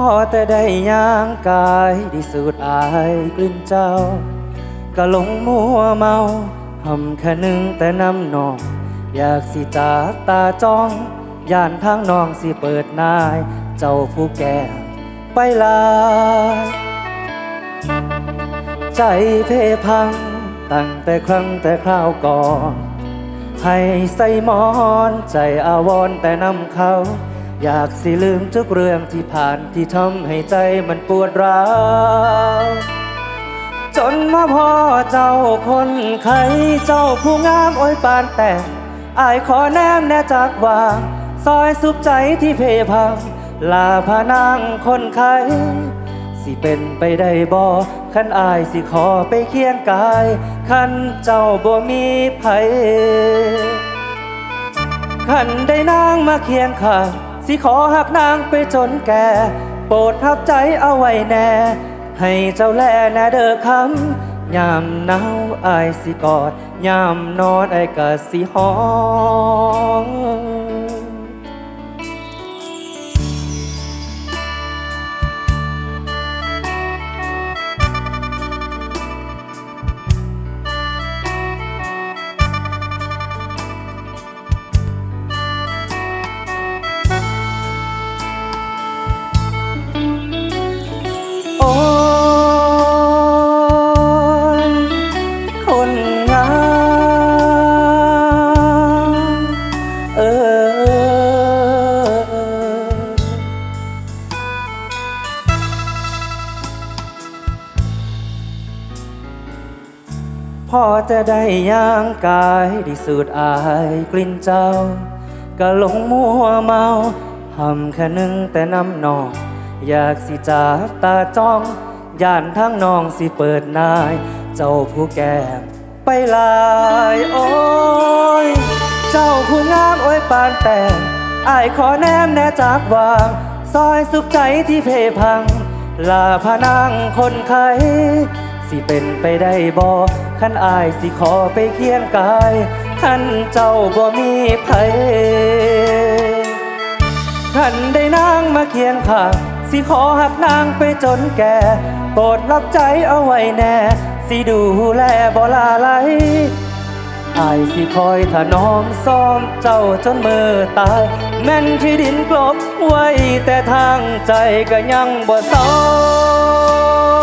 พอแต่ได้ย่างกายได้สูดอายกลิ่นเจ้า ก็หลงมัวเมาหำแค่นึงแต่น้ำนอง อยากสิจากตาจ้อง ย่านทางนองสิเปิดนาย เจ้าผู้แก่ไปลายใจเพพัง ตั้งแต่ครั้งแต่คราวก่อน ให้ใส่หมอน ใจอาวรแต่นำเขา อยากสิลืมทุกเรื่องที่ผ่านที่ทำให้ใจมันปวดร้าวจนมาพ่อเจ้าคนไข้เจ้าผู้งามอ้ยปานแต่งอายขอแนมแน่จากวาซอยสุขใจที่เพพังลาพานางคนไข้สิเป็นไปได้บ่ขันอายสิขอไปเคียงกาย ขันเจ้าบ่มีไผขันได้นางมาเคียงข้าง สิขอหักนางไปจนแก่ โปรดทับใจเอาไว้แน่ ให้เจ้าแลแน่เด้อคำยามหนาวอายสิกอดยามนอนไอ้ายกะสิห้อง พอจะได้ย่างกายได้สูดอายกลิ่นเจ้า ก็หลงมัวเมาหำแค่หนึ่งแต่น้ำนอง อยากสิจากตาจ้องย่านทางนองสิเปิดนาย เจ้าผู้แก่ไปลายโอ้ย เจ้าผู้งามโอ้ยปานแต่งอายขอแนมแน่จากวางซอยสุขใจที่เพพัง ลาพานางคนไข้ สิเป็นไปได้บ่ขันอายสิขอไปเคียงกายขันเจ้าบ่มีไผขันได้นางมาเคียงข้างสิขอหักนางไปจนแก่โปรดรับใจเอาไว้แน่ สิดูแลบ่ลาไหลอายสิคอยถนอมซ้อมเจ้าจนมือตาย แม่นที่ดินกลบไว้แต่ทางใจก็ยังบ่ซ้อม